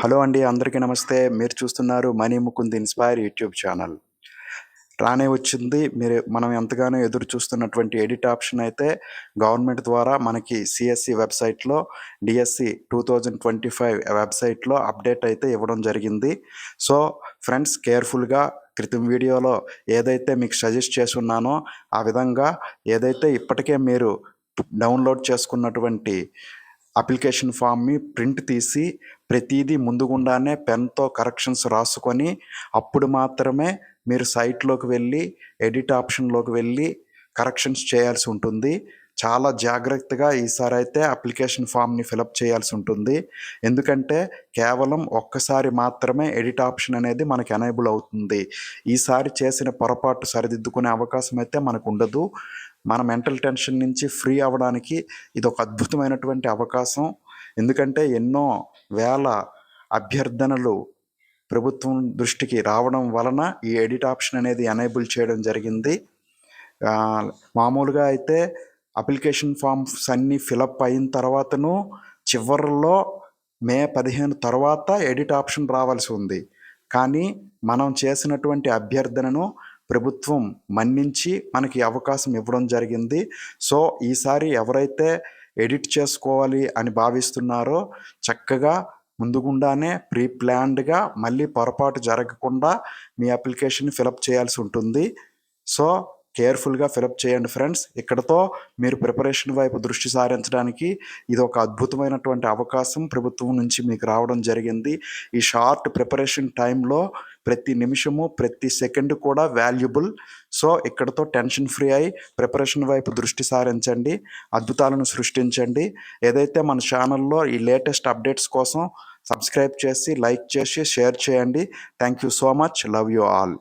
Hello అండి అందరికీ నమస్తే. మీరు చూస్తున్నారు money Mukund inspire YouTube channel. రానే వచ్చింది. మీరు మనం ఎంతగానో ఎదురు చూస్తున్నటువంటి ఎడిట్ ఆప్షన్ అయితే గవర్నమెంట్ ద్వారా మనకి సిఎస్సి వెబ్సైట్లో DSC two thousand twenty five వెబ్సైట్లో అప్డేట్ అయితే ఇవ్వడం జరిగింది. సో ఫ్రెండ్స్ కేర్ఫుల్గా క్రితం వీడియోలో ఏదైతే మీకు సజెస్ట్ చేసి ఉన్నానో ఆ విధంగా ఏదైతే ఇప్పటికే మీరు డౌన్లోడ్ చేసుకున్నటువంటి అప్లికేషన్ ఫామ్ని ప్రింట్ తీసి ప్రతిదీ ముందుగుండానే పెన్తో కరెక్షన్స్ రాసుకొని అప్పుడు మాత్రమే మీరు సైట్లోకి వెళ్ళి ఎడిట్ ఆప్షన్లోకి వెళ్ళి కరెక్షన్స్ చేయాల్సి ఉంటుంది. చాలా జాగ్రత్తగా ఈసారి అయితే అప్లికేషన్ ఫామ్ని ఫిలప్ చేయాల్సి ఉంటుంది. ఎందుకంటే కేవలం ఒక్కసారి మాత్రమే ఎడిట్ ఆప్షన్ అనేది మనకి ఎనేబుల్ అవుతుంది. ఈసారి చేసిన పొరపాటు సరిదిద్దుకునే అవకాశం అయితే మనకు ఉండదు. మన మెంటల్ టెన్షన్ నుంచి ఫ్రీ అవ్వడానికి ఇది ఒక అద్భుతమైనటువంటి అవకాశం. ఎందుకంటే ఎన్నో వేల అభ్యర్థనలు ప్రభుత్వం దృష్టికి రావడం వలన ఈ ఎడిట్ ఆప్షన్ అనేది ఎనేబుల్ చేయడం జరిగింది. మామూలుగా అయితే అప్లికేషన్ ఫామ్స్ అన్నీ ఫిలప్ అయిన తర్వాతను చివరిలో మే పదిహేను తర్వాత ఎడిట్ ఆప్షన్ రావాల్సి ఉంది. కానీ మనం చేసినటువంటి అభ్యర్థనను ప్రభుత్వం మన్నించి మనకి అవకాశం ఇవ్వడం జరిగింది. సో ఈసారి ఎవరైతే ఎడిట్ చేసుకోవాలి అని భావిస్తున్నారో చక్కగా ముందుగుండానే ప్రీ ప్లాన్డ్గా మళ్ళీ పొరపాటు జరగకుండా మీ అప్లికేషన్ ఫిలప్ చేయాల్సి ఉంటుంది. సో కేర్ఫుల్గా ఫిలప్ చేయండి ఫ్రెండ్స్. ఇక్కడతో మీరు ప్రిపరేషన్ వైపు దృష్టి సారించడానికి ఇది ఒక అద్భుతమైనటువంటి అవకాశం ప్రభుత్వం నుంచి మీకు రావడం జరిగింది. ఈ షార్ట్ ప్రిపరేషన్ టైంలో ప్రతి నిమిషము ప్రతి సెకండ్ కూడా వాల్యుబుల్. సో ఇక్కడతో టెన్షన్ ఫ్రీ అయి ప్రిపరేషన్ వైపు దృష్టి సారించండి. అద్భుతాలను సృష్టించండి. ఏదైతే మన ఛానల్లో ఈ లేటెస్ట్ అప్డేట్స్ కోసం సబ్స్క్రైబ్ చేసి లైక్ చేసి షేర్ చేయండి. Thank you so much. Love you all.